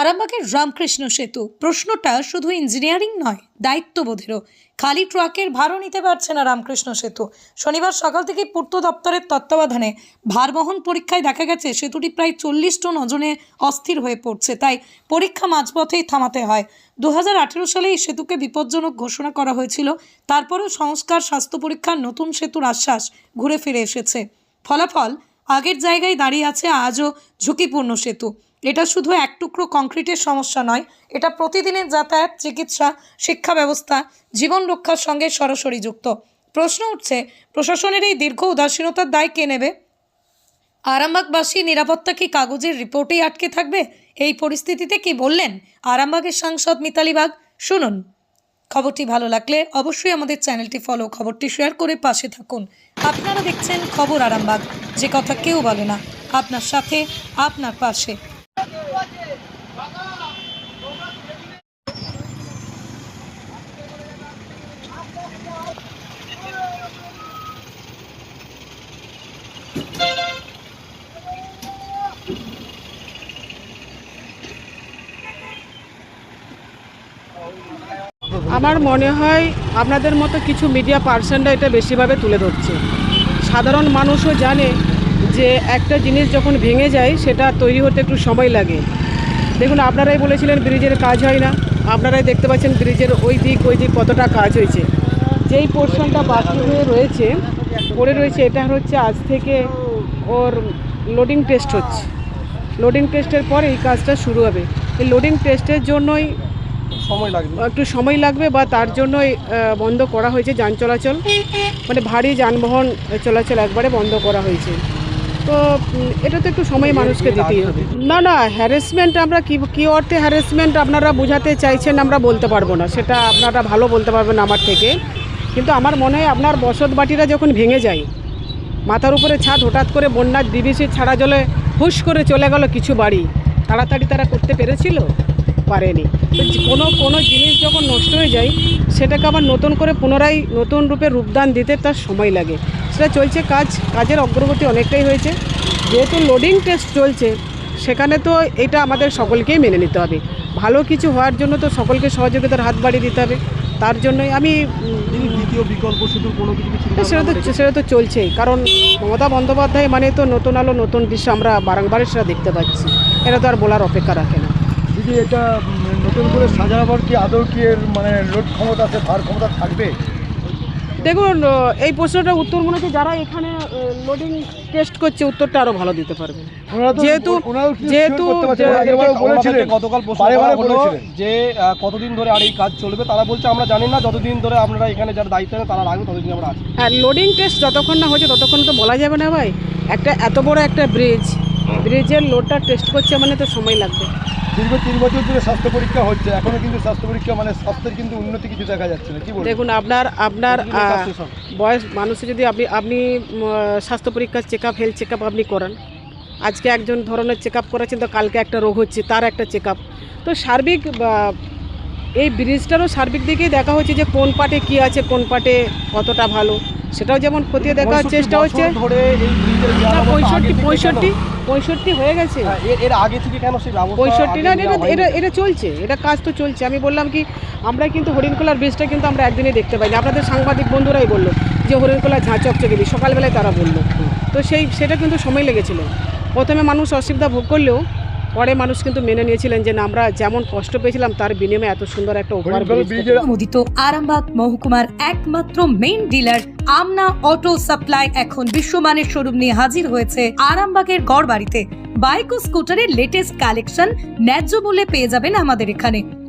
আরামবাগের রামকৃষ্ণ সেতু। প্রশ্নটা শুধু ইঞ্জিনিয়ারিং নয়, দায়িত্ববোধেরও। খালি ট্রাকের ভারও নিতে পারছে না রামকৃষ্ণ সেতু। শনিবার সকাল থেকে পূর্ত দপ্তরের তত্ত্বাবধানে ভারবহন পরীক্ষায় দেখা গেছে, সেতুটি প্রায় চল্লিশ টন ওজনে অস্থির হয়ে পড়ছে। তাই পরীক্ষা মাঝপথেই থামাতে হয়। দু হাজার আঠেরো সালে এই সেতুকে বিপজ্জনক ঘোষণা করা হয়েছিল। তারপরেও সংস্কার, স্বাস্থ্য পরীক্ষার নতুন সেতুর আশ্বাস ঘুরে ফিরে এসেছে। ফলাফল আগের জায়গায় দাঁড়িয়ে আছে আজও ঝুঁকিপূর্ণ সেতু। এটা শুধু এক টুকরো কংক্রিটের সমস্যা নয়, এটা প্রতিদিনের যাতায়াত, চিকিৎসা, শিক্ষা ব্যবস্থা, জীবন রক্ষার সঙ্গে সরাসরি যুক্ত। প্রশ্ন উঠছে, প্রশাসনের এই দীর্ঘ উদাসীনতার দায় কে নেবে? আরামবাগবাসী নিরাপত্তা কি কাগজের রিপোর্টেই আটকে থাকবে? এই পরিস্থিতিতে কি বললেন আরামবাগের সাংসদ মিতালি বাগ? শুনুন। খবরটি ভালো লাগলে অবশ্যই আমাদের চ্যানেলটি ফলো, খবরটি শেয়ার করে পাশে থাকুন। আপনারা দেখছেন খবর আরামবাগ। যে কথা কেউ বলে না, আপনার সাথে, আপনার পাশে। আমার মনে হয় আপনাদের মতো কিছু মিডিয়া পার্সনরা এটা বেশিভাবে তুলে ধরছে। সাধারণ মানুষও জানে যে একটা জিনিস যখন ভেঙে যায়, সেটা তৈরি হতে একটু সময় লাগে। দেখুন, আপনারাই বলেছিলেন ব্রিজের কাজ হয় না। আপনারাই দেখতে পাচ্ছেন ব্রিজের ওই দিক ওই দিক কতটা কাজ হয়েছে। যেই পোর্শনটা বাকি হয়ে রয়েছে, পড়ে রয়েছে, এটা হচ্ছে আজ থেকে ওর লোডিং টেস্ট হচ্ছে। লোডিং টেস্টের পরে এই কাজটা শুরু হবে। এই লোডিং টেস্টের জন্যই সময় লাগবে? একটু সময় লাগবে বা তার জন্যই আহ, বন্ধ করা হয়েছে যান চলাচল। মানে ভারী যানবাহন চলাচল একবারে বন্ধ করা হয়েছে। তো এটা তো একটু সময় মানুষকে দিতেই হবে। না না হ্যারাসমেন্ট আমরা কি কী অর্থে হ্যারাসমেন্ট আপনারা বোঝাতে চাইছেন আমরা বলতে পারব না। সেটা আপনারা ভালো বলতে পারবেন আমার থেকে। কিন্তু আমার মনে হয় আপনার বসত বাটিরা যখন ভেঙে যায় মাথার উপরে ছাদ হঠাৎ করে বন্যার ডিবিসি ছাড়া জলে হুশ করে চলে গেল কিছু বাড়ি। তাড়াতাড়ি তারা করতে পেরেছিল? পারেনি। কোনো কোনো জিনিস যখন নষ্ট হয়ে যায় সেটাকে আবার নতুন করে পুনরায় নতুন রূপে রূপদান দিতে তার সময় লাগে। সেটা চলছে কাজ কাজের অগ্রগতি অনেকটাই হয়েছে। যেহেতু লোডিং টেস্ট চলছে সেখানে তো এটা আমাদের সকলকেই মেনে নিতে হবে। ভালো কিছু হওয়ার জন্য তো সকলকে সহযোগিতার হাত বাড়িয়ে দিতে হবে। তার জন্যই আমি সেটা তো সেটা তো চলছেই। কারণ মমতা বন্দ্যোপাধ্যায় মানে তো নতুন আলো নতুন দৃশ্য আমরা বারংবারই সেটা দেখতে পাচ্ছি। এটা তো আর বলার অপেক্ষা রাখে না। দিদি এটা নতুন করে সাজানোর কি আদৌ কি এর মানে লোড ক্ষমতা আছে ভার ক্ষমতা থাকবে? দেখুন এই প্রশ্নটার উত্তর মনে হচ্ছে যারা এখানে লোডিং টেস্ট করছে উত্তরটা আরও ভালো দিতে পারবে। যেহেতু- যেহেতু- গতকাল। যে কতদিন ধরে আর এই কাজ চলবে তারা বলছে আমরা জানি না যতদিন ধরে আপনারা এখানে যারা দায়িত্ব নেন তারা রাখবে ততদিন আমরা আছি। হ্যাঁ লোডিং টেস্ট যতক্ষণ না হচ্ছে ততক্ষণ তো বলা যাবে না ভাই। একটা এত বড় একটা ব্রিজ ব্রিজের লোডটা টেস্ট করছে মানে তো সময় লাগবে। দীর্ঘ তিন বছর ধরে স্বাস্থ্য পরীক্ষা হচ্ছে এখনও কিন্তু স্বাস্থ্য পরীক্ষা মানে স্বাস্থ্যের কিন্তু উন্নতি কিছু দেখা যাচ্ছে না। কি দেখুন আপনার আপনার? বয়স মানুষের যদি আপনি আপনি স্বাস্থ্য পরীক্ষার check up health check up আপনি করান আজকে একজন ধরনের চেক আপ করাচ্ছেন তো কালকে একটা রোগ হচ্ছে তার একটা চেক আপ তো সার্বিক এই ব্রিজটারও সার্বিক দিকেই দেখা হচ্ছে যে কোন পার্টে কী আছে কোন পার্টে কতটা ভালো। সেটাও যেমন খতিয়ে দেখার চেষ্টা হচ্ছে। পঁয়ষট্টি পঁয়ষট্টি পঁয়ষট্টি হয়ে গেছে। হ্যাঁ, এর- আগে থেকে কেন সেই পঁয়ষট্টি না এটা এটা এটা চলছে এটা কাজ তো চলছে। আমি বললাম কি আমরা কিন্তু হরিণখোলার ব্রিজটা কিন্তু আমরা একদিনে দেখতে পাইনি। আপনাদের সাংবাদিক বন্ধুরাই বলল যে হরিণখোলা ঝাঁ চকচকে সকালবেলায় তারা বলল। তো সেই সেটা কিন্তু সময় লেগেছিল। প্রথমে মানুষ অসুবিধা ভোগ করলেও পরে মানুষ কিন্তু মেনে নিয়েছিলেন যে না আমরা যেমন কষ্ট পেয়েছিলাম তার বিনিময়ে এত সুন্দর একটা ব্রিজের অনুমোদিত আরামবাগ মহকুমার একমাত্র main dealer Amna auto supply এখন বিশ্বমানের শোরুম নিয়ে হাজির হয়েছে আরামবাগের গড়বাড়িতে। বাইক ও স্কুটারের লেটেস্ট কালেকশন ন্যায্য মূল্যে পেয়ে যাবেন আমাদের এখানে।